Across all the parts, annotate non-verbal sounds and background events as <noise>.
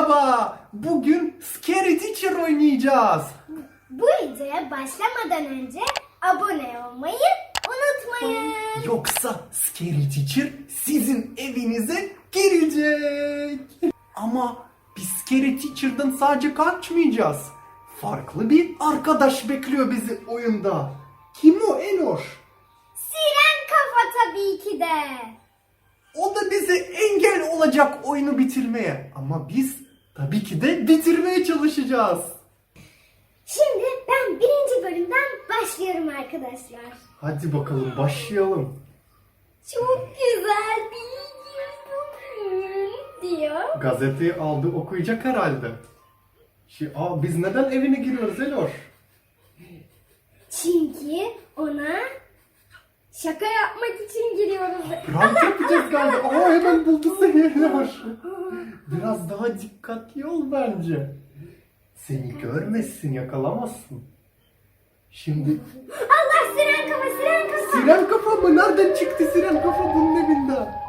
Merhaba. Bugün Scary Teacher oynayacağız. Bu videoya başlamadan önce abone olmayı unutmayın. Yoksa Scary Teacher sizin evinize girecek. Ama biz Scary Teacher'dan sadece kaçmayacağız. Farklı bir arkadaş bekliyor bizi oyunda. Kim o Elor? Siren kafa tabii ki de. O da bize engel olacak oyunu bitirmeye. Ama biz tabii ki de bitirmeye çalışacağız. Şimdi ben birinci bölümden başlıyorum arkadaşlar. Hadi bakalım başlayalım. Çok güzel bir bugün diyor. Gazeteyi aldı okuyacak herhalde. Şi, aa, biz neden evine giriyoruz Elor? Çünkü ona şaka yapmak için giriyoruz. Prank yapacağız galiba. <laughs> Aa hemen buldu seni Elor. Biraz daha dikkatli ol bence. Seni görmesin yakalamazsın. Şimdi Allah siren kafa siren kafa. siren kafa mı? Nereden çıktı siren kafa bunun evinden?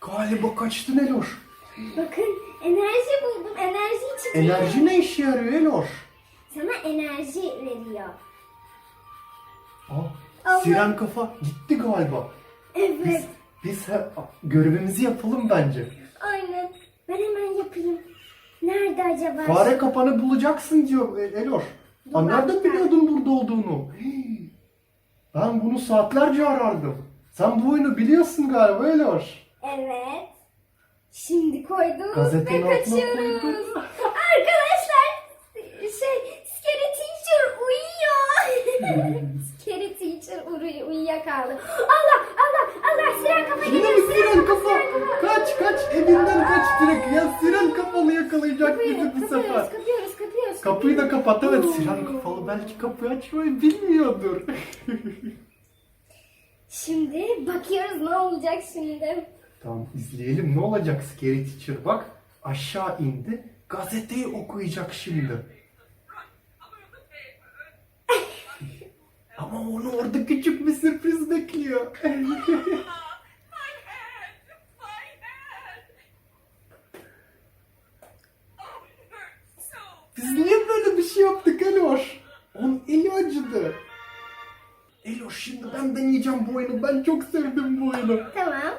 Galiba kaçtın Elor. Bakın enerji buldum. Enerji için. Enerji ne işe yarıyor Elor? Sana enerji veriyor. Aa, Allah. siren kafa gitti galiba. Biz, Evet. biz he- görevimizi yapalım bence. Aynen. Ben hemen yapayım. Nerede acaba? Fare kapanı bulacaksın diyor E- Elor. Aa, nereden biliyordun burada olduğunu? Hii. Ben bunu saatlerce arardım. Sen bu oyunu biliyorsun galiba Elor. Evet. Şimdi koydum Gazetenin ve altına kaçıyoruz. <laughs> Arkadaşlar şey Scary Teacher uyuyor. Scary Teacher uyuyor, uyuyakaldı. Allah Allah Allah siren kafa Yine geliyor. mi siren kafa? Kaç kaç evinden kaç direkt ya siren kafalı yakalayacak bizi bu sefer. kapıyoruz, kapıyoruz. Kapıyı da kapat evet siren kafalı belki kapıyı açmayı bilmiyordur. <laughs> Şimdi bakıyoruz ne olacak şimdi. Tamam izleyelim ne olacak Scary Teacher bak aşağı indi gazeteyi okuyacak şimdi. Ama onu orada küçük bir sürpriz bekliyor. <laughs> Biz niye böyle bir şey yaptık Elor? Onun eli acıdı. Elor şimdi ben deneyeceğim bu oyunu. Ben çok sevdim bu oyunu. Tamam.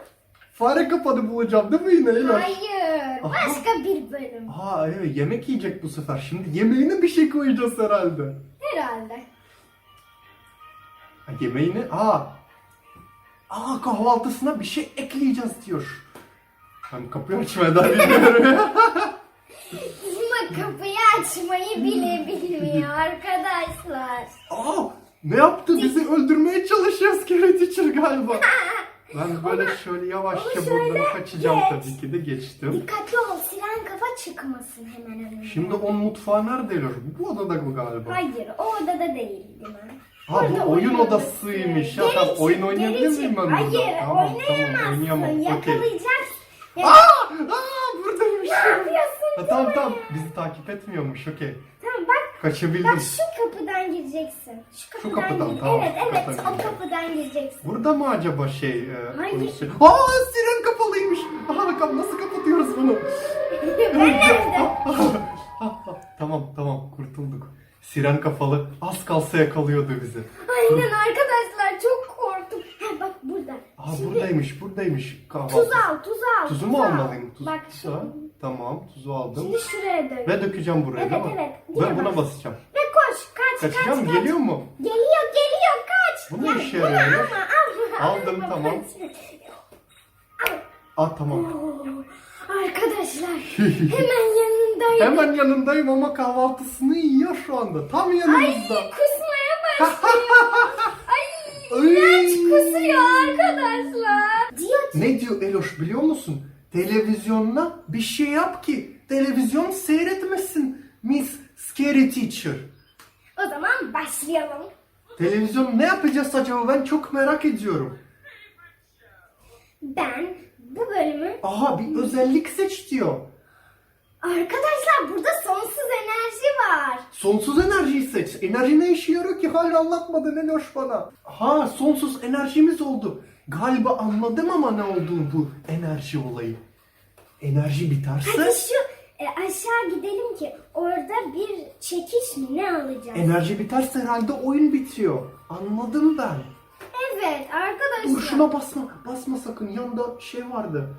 Fare kapanı bulacağım değil mi yine Elor? Hayır. Aha. Başka bir bölüm. Aa evet yemek yiyecek bu sefer. Şimdi yemeğine bir şey koyacağız herhalde. Herhalde. Ha, yemeğine aa. Aa kahvaltısına bir şey ekleyeceğiz diyor. Ben kapıyı açmaya da bilmiyorum. <laughs> Ama kapıyı açmayı bile bilmiyor arkadaşlar. aa ne yaptı? Bizi öldürmeye çalışıyor Scary Teacher galiba. <laughs> Ben böyle şöyle yavaşça Onu şöyle buradan kaçacağım geç. tabii ki de geçtim. Dikkatli ol siren kafa çıkmasın hemen önüne. Şimdi onun mutfağı nerede Elor? Bu odada mı galiba? Hayır o odada değil değil mi? Ha bu Burada oyun oyun odasıymış. Ya odası. tamam Geri oyun çık, oynayabilir geri miyim ben burada? Hayır Tamam, oynayamazsın. Oynayamam. Okey. Yakalayacaksın. Ya, Aa! Aa! Buradaymış. Ne yapıyorsun? Ha, tamam tamam. Bizi takip etmiyormuş. Okey. Tamam bak. Kaçabildim. Bak şu kapıdan gireceksin. Şu kapıdan, kapıdan, gir. tamam, Evet şu evet kapıdan o gireceğim. kapıdan gireceksin. Burada mı acaba şey? E, Hayır. konuşuyor? Aa siren kapalıymış. Aha bakalım nasıl kapatıyoruz bunu? <laughs> ben nerede? <laughs> <laughs> tamam tamam kurtulduk. Siren kafalı az kalsa yakalıyordu bizi. Aynen arkadaşlar çok korktum. Ha bak burada. Aa Şimdi buradaymış buradaymış kahvaltı. tuz al tuz al. Tuzu tuz mu al. almalıyım? Tuz, Bak tuz al. Tamam tuzu aldım. şimdi şuraya dön. Ve dökeceğim buraya Evet, değil mi? evet. Ben Yine buna bas. basacağım. Ve koş kaç Kaçacağım kaç kaç. Geliyor mu? Geliyor geliyor kaç. Bu ne Yani işe bunu yarıyor? alma, alma, Aldım, alma, tamam. kaç. Aa tamam. Oo, Arkadaşlar hemen <laughs> yanındayım. Hemen yanındayım ama kahvaltısını yiyor şu anda. Tam Ay yanımızda. kusmaya başlıyor. Ay <laughs> Ay. iğrenç kusuyor arkadaşlar. Diyor ki Ne diyor Eloş biliyor musun? Televizyonla bir şey yap ki televizyon seyretmesin Miss Scary Teacher. o zaman başlayalım. Televizyon ne yapacağız acaba ben çok merak ediyorum. Ben bu bölümü Aha bir özellik seç diyor. Arkadaşlar burada sonsuz enerji var. Sonsuz enerjiyi seç. Enerji ne işe yarıyor ki? Hala anlatmadın Eloş bana. Ha sonsuz enerjimiz oldu. Galiba anladım ama ne olduğunu bu enerji olayı. Enerji biterse Hadi şu e, aşağı gidelim ki orada bir çekiş mi ne alacağız? enerji biterse herhalde oyun bitiyor. Anladım ben. evet arkadaşlar. Dur şuna basma. Basma sakın. Yanında şey vardı.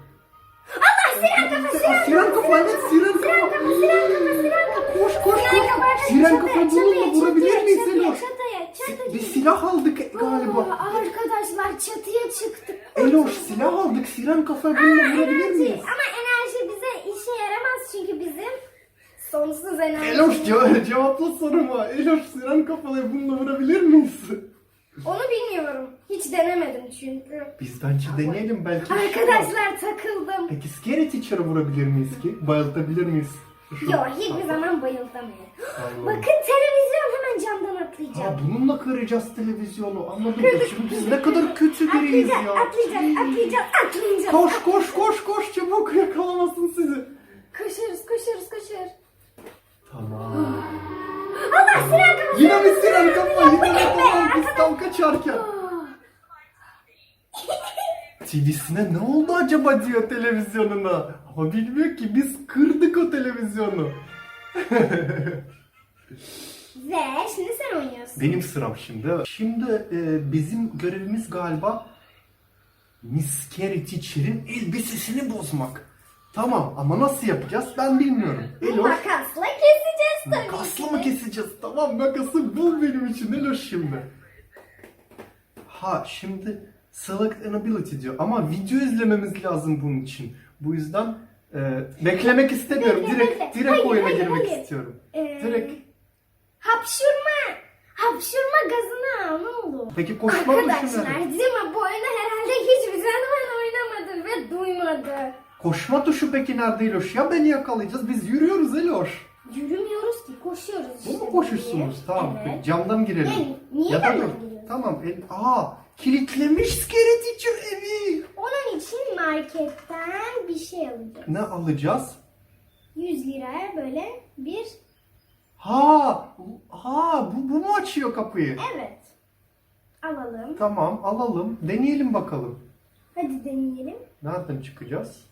Allah siren kafa siren Aa, siren kafa evet siren kafa. kafa siren kafa siren kafa. Koş koş Siren koş. kafa Siren kafa çatıya, bununla çatıya, vurabilir çatıya, miyiz çatıya, Eloş? Çatıya çatıya. Bir silah aldık galiba. Arkadaşlar çatıya çıktık. Eloş silah aldık. Siren kafa bununla vurabilir miyiz? Ama enerji bize işe yaramaz çünkü bizim sonsuz enerji. Eloş ce- cevapla soruma. Eloş siren kafayı bununla vurabilir miyiz? Onu bilmiyorum. Hiç denemedim çünkü. Biz bence deneyelim belki. Arkadaşlar takıldım. Peki Scary Teacher'ı vurabilir miyiz ki? Bayıltabilir miyiz? Yok hiçbir zaman bayıltamıyorum. Allah'ım. Bakın televizyon hemen camdan atlayacağım. Ha bununla kıracağız televizyonu. Anladım. <laughs> Şimdi biz ne kadar kötü biriyiz Atlayacağız, ya. atlayacağız, atlayacağız, atlayacağız. Koş koş koş koş çabuk yakalamasın sizi. Koşuyoruz, koşuyoruz, koşuyoruz. Tamam. Allah siren kafa. Yine mi siren kafa? Yine mi biz tam kaçarken. TV'sine ne oldu acaba diyor televizyonuna. Ama bilmiyor ki biz kırdık o televizyonu. Ve şimdi sen oynuyorsun. Benim sıram şimdi. Şimdi e, bizim görevimiz galiba Miss Teacher'in elbisesini bozmak. Tamam ama nasıl yapacağız ben bilmiyorum. Eloş Makasla keseceğiz tabii makasla mı keseceğiz? Tamam makası bul benim için Eloş şimdi. Ha şimdi select an ability diyor ama video izlememiz lazım bunun için. Bu yüzden e, beklemek istemiyorum. Bekle, direkt bekle. direkt Hayır, oyuna hayır, girmek hayır. istiyorum. Ee, Direkt. Hapşurma. Hapşurma gazını al ne olur. Peki koşma mı Arkadaşlar mi? Bu oyunu herhalde hiçbir zaman oynamadı ve duymadı. Koşma tuşu peki nerede Eloş? Ya beni yakalayacağız. Biz yürüyoruz Eloş. Yürümüyoruz ki koşuyoruz Bu işte. mu koşuyorsunuz? Tamam. Evet. Camdan girelim. Ne- niye ya da camdan giriyoruz? Tamam. El, aa, kilitlemiş Scary Teacher evi. Onun için marketten bir şey alacağız. Ne alacağız? 100 liraya böyle bir Ha, ha bu, bu mu açıyor kapıyı? evet alalım. Tamam alalım. Deneyelim bakalım. Hadi deneyelim. Nereden çıkacağız?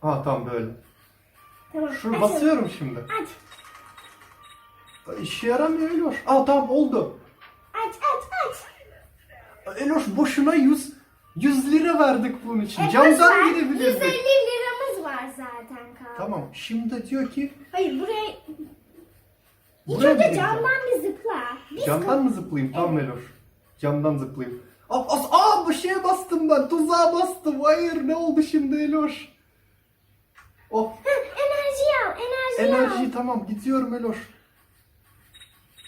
Ha tamam böyle. Tamam. Şunu aç. basıyorum şimdi. Aç İşe yaramıyor Eloş. Aa tamam oldu. aç aç aç. Eloş boşuna 100 100 lira verdik bunun için. E, Camdan boşver, 150 girebilirdik. liramız var zaten kaldı. Tamam. Şimdi diyor ki Hayır buraya İlk Buraya önce gireceğim? camdan bir zıpla. Biz Camdan mı zıplayayım? Tamam Meloş. Camdan zıplayayım. Aa, as- aa bu şeye bastım ben. Tuzağa bastım. Hayır ne oldu şimdi Eloş? Enerji al, enerji, al. enerji tamam gidiyorum Eloş.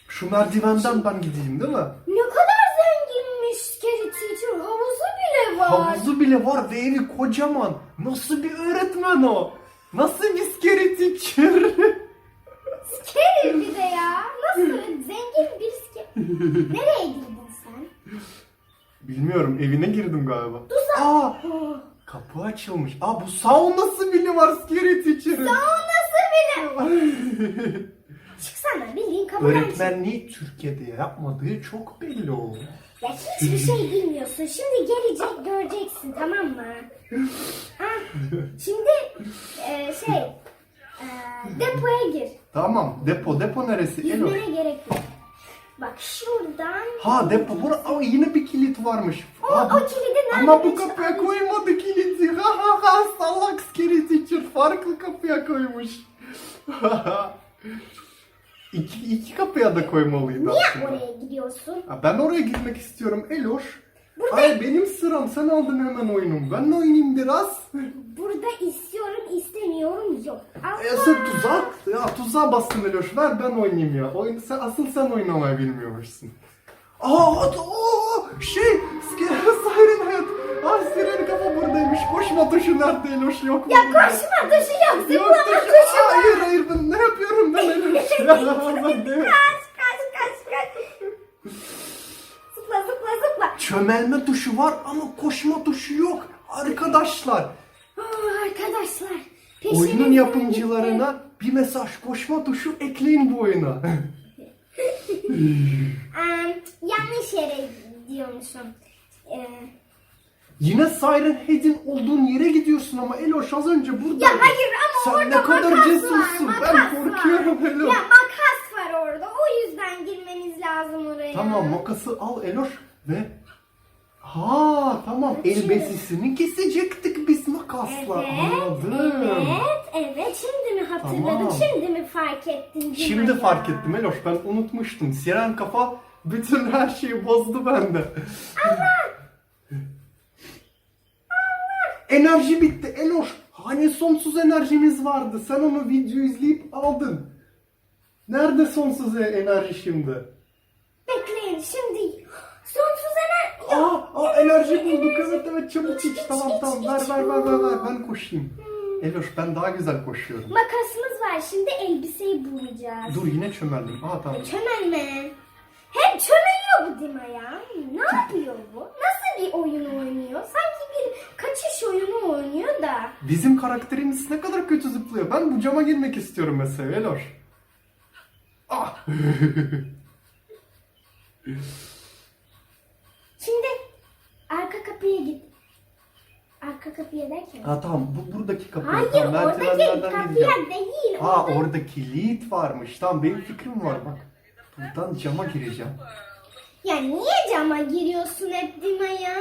Şu merdivenden ben gideyim değil mi? Ne kadar zenginmiş Scary Teacher. Havuzu bile var. Havuzu bile var ve evi kocaman. Nasıl bir öğretmen o? Nasıl bir scary teacher? Scary bir de ya. Nasıl zengin bir scary. Nereye girdin sen? Bilmiyorum evine girdim galiba. Tuzak. Aa Oh, kapı açılmış. Aa bu saunası bile var teacher'ın. o nasıl bile? <laughs> Çıksana bildiğin kapıdan. Öğretmenliği Türkiye'de yapmadığı çok belli oldu. Ya hiçbir şey bilmiyorsun. Şimdi gelecek göreceksin tamam mı? Ah, şimdi e, şey e, depoya gir. Tamam depo depo neresi? Elo. Gitmene gerek yok. Bak şuradan. Ha depo bura Aa, yine bir kilit varmış. O, bu- o kilidi nerede? Ama bu kapıya koymadı kilidi. Ha ha ha salak scary teacher farklı kapıya koymuş. <laughs> iki, iki kapıya da koymalıydı Niye aslında. oraya gidiyorsun? Ha, ben oraya gitmek istiyorum Eloş. Ay benim sıram sen aldın hemen oyunumu. Ben de oynayayım biraz. Burada istiyorum istemiyorum yok. Allah. E sen tuzak. Ya tuzağa bastın Eloş. Ver ben oynayayım ya. Oyun, sen, asıl sen oynamayı bilmiyormuşsun. Aa, aa şey, <laughs> Siren hayat. Aa, Siren kafa buradaymış. Koşma tuşu nerede Eloş yok mu? Ya koşma tuşu yok. Zıplama tuşu. var. Hayır hayır ben ne yapıyorum ben Eloş? <laughs> <laughs> Ben de- Çömelme tuşu var ama koşma tuşu yok. Arkadaşlar Oh, arkadaşlar. oyunun yapımcılarına bir mesaj koşma tuşu ekleyin bu oyuna. <laughs> Em, yanlış yere diyormuşum. Ee, Yine Siren Head'in olduğun yere gidiyorsun ama Eloş az önce burada. Ya hayır ama Sen orada ne kadar makas cesursun. var. Ben makas korkuyorum var. Eloş. Ya makas var orada. O yüzden girmemiz lazım oraya. Tamam makası al Eloş ve Ha tamam elbisesini kesecektik biz makasla. Evet, Anladım. evet, evet. Şimdi mi hatırladın? Tamam. Şimdi mi fark ettin? Cima Şimdi ya? fark ettim Eloş ben unutmuştum. Siren kafa bütün her şeyi bozdu bende. <laughs> Enerji bitti Eloş. Hani sonsuz enerjimiz vardı. Sen onu video izleyip aldın. Nerede sonsuz e- enerji şimdi? Bekleyin şimdi. Aa, aa enerji bulduk. Evet evet çabuk iç. Tamam tamam ver ver ver ver ver. Ben koşayım. Eloş ben daha güzel koşuyorum. Makasımız var. Şimdi elbiseyi bulacağız. Dur yine çömeldim. Aa tamam. Çömelme. Hep çömeliyor bu Dima ya. Ne yapıyor bu? Nasıl bir oyun oynuyor? Sanki bir kaçış oyunu oynuyor da. Bizim karakterimiz ne kadar kötü zıplıyor. Ben bu cama girmek istiyorum mesela Eloş. Ah. <laughs> Şimdi arka kapıya git. Arka kapıya derken. ha tamam bu buradaki kapı. Hayır tamam, oradaki kapıya gideceğim. değil. Ha orada- orada kilit varmış. Tamam benim fikrim var bak. Buradan cama gireceğim. Ya niye cama giriyorsun hep Dima ya?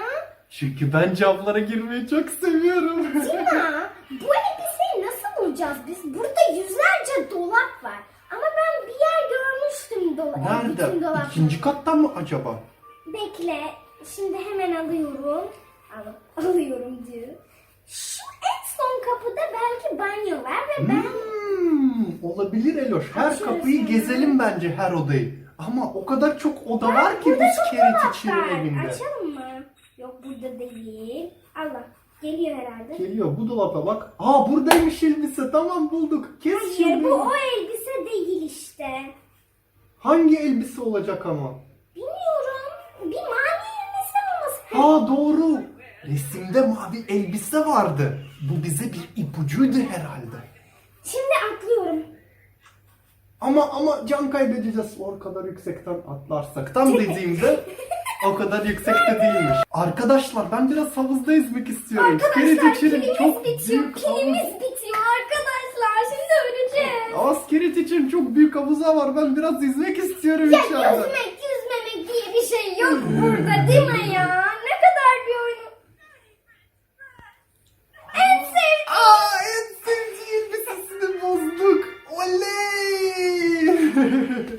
Çünkü ben camlara girmeyi çok seviyorum. Dima <laughs> bu elbiseyi nasıl bulacağız biz? Burada yüzlerce dolap var. Ama ben bir yer görmüştüm dolap. Nerede? Dolapları. İkinci kattan mı acaba? Bekle. Şimdi hemen alıyorum. Al, alıyorum diyor. Şu en son kapıda belki banyo var ve ben... Hmm, olabilir Eloş. Her Açıyoruz kapıyı hemen. gezelim bence her odayı. Ama o kadar çok oda Bak, var ki burada bu çok dolap Teacher'ın var. evinde. Açalım mı? Yok burada değil. Allah. Geliyor herhalde. Geliyor bu dolaba bak. Aa buradaymış elbise. Tamam bulduk. Kes Hayır şimdi. bu o elbise değil işte. Hangi elbise olacak ama? Bilmiyorum. Bir mavi Aa doğru. Resimde mavi elbise vardı. Bu bize bir ipucuydu herhalde. Şimdi atlıyorum. Ama ama can kaybedeceğiz o kadar yüksekten atlarsak. Tam dediğimde o kadar yüksekte değilmiş. Arkadaşlar ben biraz havuzda yüzmek istiyorum. Arkadaşlar Teacher'ın pilimiz çok bitiyor. büyük havuz. Pilimiz bitiyor arkadaşlar. Şimdi öleceğiz. Scary Teacher'ın çok büyük havuza var. Ben biraz yüzmek istiyorum Ya içeride. yüzmek yüzmemek diye bir şey yok burada değil mi ya?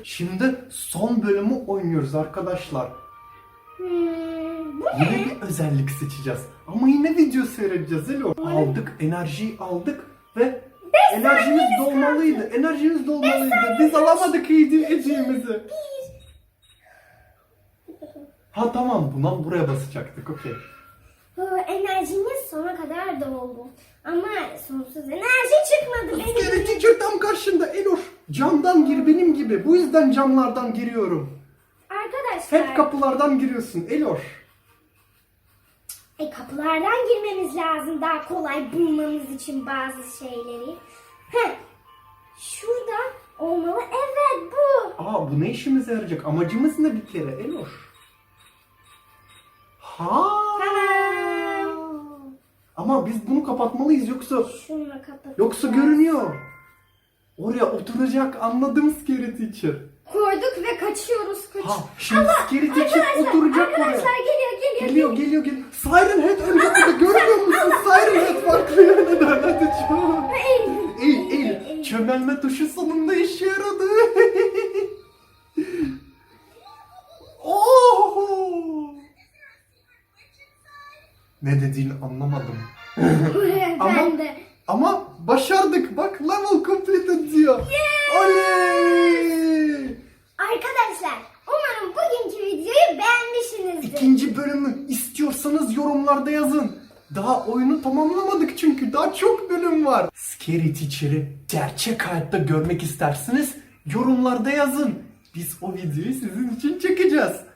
Şimdi son bölümü oynuyoruz arkadaşlar. Hmm, bu Yine ne? bir özellik seçeceğiz. Ama yine video seyredeceğiz Elo. Aldık, enerjiyi aldık ve enerjimiz dolmalıydı. Enerjimiz dolmalıydı. Biz alamadık hediye hediyemizi. Ha tamam buna buraya basacaktık okey. Bu enerjimiz sona kadar doldu. Ama sonsuz enerji çıkmadı benim. Teacher tam karşında Eloş. Camdan gir benim gibi. Bu yüzden camlardan giriyorum. Arkadaşlar. Hep kapılardan giriyorsun Eloş. E kapılardan girmemiz lazım daha kolay bulmamız için bazı şeyleri. Heh. Şurada olmalı. Evet bu. Aa bu ne işimize yarayacak? Amacımız ne bir kere Eloş? Ha. Tamam. Ama biz bunu kapatmalıyız yoksa Şununla kapat. yoksa görünüyor. Oraya oturacak anladım Scary Teacher. Koyduk ve kaçıyoruz. Kaç. Ha şimdi Scary Teacher oturacak arkadaşlar oraya. geliyor geliyor. Geliyor geliyor geliyor. Siren Head önce burada görmüyor musun? Siren Head farklı yerden hadi çabuk. Eğil. Eğil. Çömelme tuşu sonunda işe yaradı. <laughs> Oh! Ne dediğini anlamadım. <laughs> Ama- ben de. Ama başardık. Bak level completed diyor. Oley! Arkadaşlar umarım bugünkü videoyu beğenmişsinizdir. İkinci bölümü istiyorsanız yorumlarda yazın. Daha oyunu tamamlamadık çünkü daha çok bölüm var. Scary Teacher'ı gerçek hayatta görmek isterseniz yorumlarda yazın. Biz o videoyu sizin için çekeceğiz.